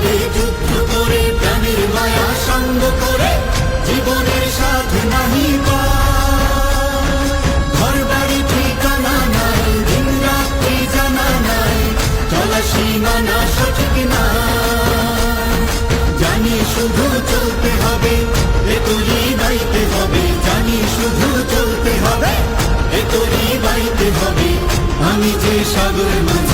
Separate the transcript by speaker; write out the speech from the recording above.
Speaker 1: কাটে যুদ্ধ করে মায়া সঙ্গ করে জীবনের সাথে নাহি ঘর বাড়ি ঠিকানা নাই, দিন রাত্রি জানা নাই চলা সীমানা সঠিক না। জানি শুধু চলতে হবে এ বাইতে হবে। জানি শুধু চলতে হবে এ বাইতে হবে। আমি যে সাগর মাঝি